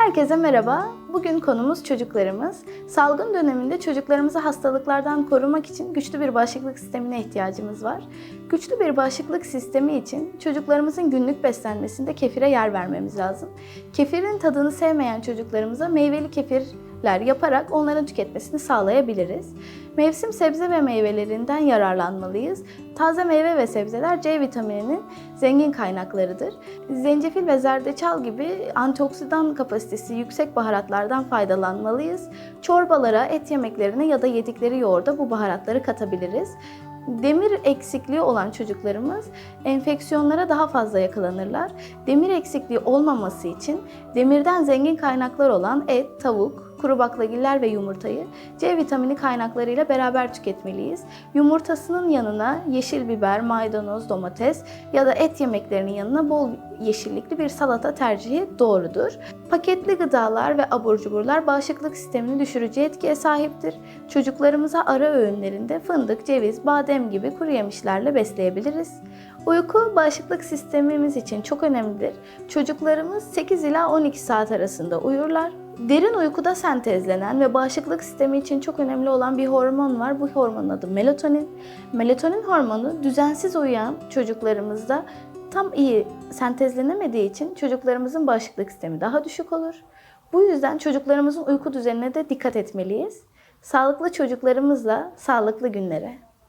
Herkese merhaba. Bugün konumuz çocuklarımız. Salgın döneminde çocuklarımızı hastalıklardan korumak için güçlü bir bağışıklık sistemine ihtiyacımız var. Güçlü bir bağışıklık sistemi için çocuklarımızın günlük beslenmesinde kefire yer vermemiz lazım. Kefirin tadını sevmeyen çocuklarımıza meyveli kefirler yaparak onların tüketmesini sağlayabiliriz. Mevsim sebze ve meyvelerinden yararlanmalıyız. Taze meyve ve sebzeler C vitamininin zengin kaynaklarıdır. Zencefil ve zerdeçal gibi antioksidan kapasitesi yüksek baharatlardan faydalanmalıyız. Çorbalara, et yemeklerine ya da yedikleri yoğurda bu baharatları katabiliriz. Demir eksikliği olan çocuklarımız enfeksiyonlara daha fazla yakalanırlar. Demir eksikliği olmaması için demirden zengin kaynaklar olan et, tavuk, kuru baklagiller ve yumurtayı C vitamini kaynaklarıyla beraber tüketmeliyiz. Yumurtasının yanına yeşil biber, maydanoz, domates ya da et yemeklerinin yanına bol yeşillikli bir salata tercihi doğrudur. Paketli gıdalar ve abur cuburlar bağışıklık sistemini düşürücü etkiye sahiptir. Çocuklarımıza ara öğünlerinde fındık, ceviz, badem gibi kuru yemişlerle besleyebiliriz. Uyku bağışıklık sistemimiz için çok önemlidir. Çocuklarımız 8 ila 12 saat arasında uyurlar. Derin uykuda sentezlenen ve bağışıklık sistemi için çok önemli olan bir hormon var. Bu hormonun adı melatonin. Melatonin hormonu düzensiz uyuyan çocuklarımızda tam iyi sentezlenemediği için çocuklarımızın bağışıklık sistemi daha düşük olur. Bu yüzden çocuklarımızın uyku düzenine de dikkat etmeliyiz. Sağlıklı çocuklarımızla sağlıklı günlere.